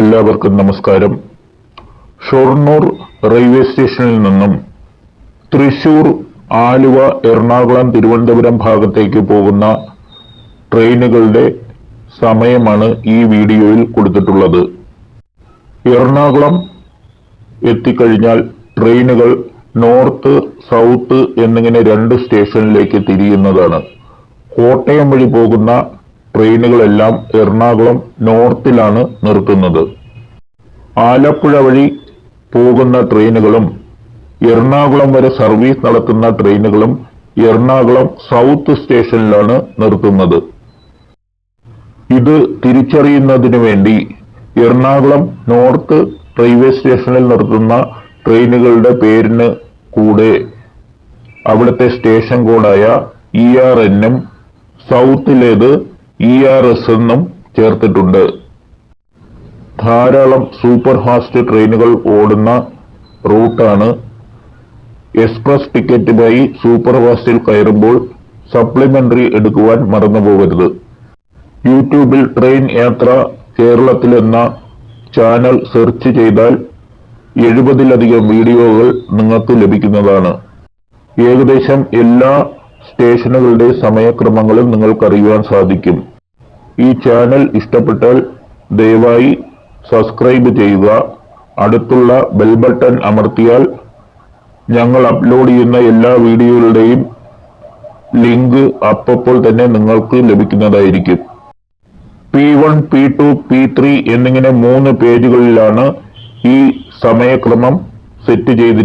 എല്ലാവർക്കും നമസ്കാരം. ഷൊർണൂർ റെയിൽവേ സ്റ്റേഷനിൽ നിന്നും തൃശൂർ ആലുവ എറണാകുളം തിരുവനന്തപുരം ഭാഗത്തേക്ക് പോകുന്ന ട്രെയിനുകളുടെ സമയമാണ് ഈ വീഡിയോയിൽ കൊടുത്തിട്ടുള്ളത്. എറണാകുളം എത്തിക്കഴിഞ്ഞാൽ ട്രെയിനുകൾ നോർത്ത് സൗത്ത് എന്നിങ്ങനെ രണ്ട് സ്റ്റേഷനിലേക്ക് തിരിയുന്നതാണ്. കോട്ടയം വഴി പോകുന്ന ട്രെയിനുകളെല്ലാം എറണാകുളം നോർത്തിലാണ് നിർത്തുന്നത്. ആലപ്പുഴ വഴി പോകുന്ന ട്രെയിനുകളും എറണാകുളം വരെ സർവീസ് നടത്തുന്ന ട്രെയിനുകളും എറണാകുളം സൗത്ത് സ്റ്റേഷനിലാണ് നിർത്തുന്നത്. ഇത് തിരിച്ചറിയുന്നതിന് വേണ്ടി എറണാകുളം നോർത്ത് റെയിൽവേ സ്റ്റേഷനിൽ നിർത്തുന്ന ട്രെയിനുകളുടെ പേരിന് കൂടെ അവിടുത്തെ സ്റ്റേഷൻ കോഡായ ഇ ആർ എന്നും സൗത്തിലേത് ഇ ആർ എസ് എന്നും ചേർത്തിട്ടുണ്ട്. ധാരാളം സൂപ്പർ ഫാസ്റ്റ് ട്രെയിനുകൾ ഓടുന്ന റൂട്ടാണ്. എക്സ്പ്രസ് ടിക്കറ്റിനായി സൂപ്പർ ഫാസ്റ്റിൽ കയറുമ്പോൾ സപ്ലിമെന്ററി എടുക്കുവാൻ മറന്നുപോകരുത്. യൂട്യൂബിൽ ട്രെയിൻ യാത്ര കേരളത്തിൽ എന്ന ചാനൽ സെർച്ച് ചെയ്താൽ എഴുപതിലധികം വീഡിയോകൾ നിങ്ങൾക്ക് ലഭിക്കുന്നതാണ്. ഏകദേശം എല്ലാ സ്റ്റേഷനുകളുടെ സമയക്രമങ്ങളും നിങ്ങൾക്കറിയുവാൻ സാധിക്കും. ഈ ചാനൽ ഇഷ്ടപ്പെട്ടാൽ ദയവായി സബ്സ്ക്രൈബ് ചെയ്യുക. അടുത്തുള്ള ബെൽ ബട്ടൺ അമർത്തിയാൽ ഞങ്ങൾ അപ്ലോഡ് ചെയ്യുന്ന എല്ലാ വീഡിയോകളുടെയും ലിങ്ക് അപ്പോൾ തന്നെ നിങ്ങൾക്ക് ലഭിക്കുന്നതായിരിക്കും. P one P two P three എന്നിങ്ങനെ മൂന്ന് പേജുകളിലാണ് ഈ സമയക്രമം സെറ്റ് ചെയ്തിരിക്കുന്നത്.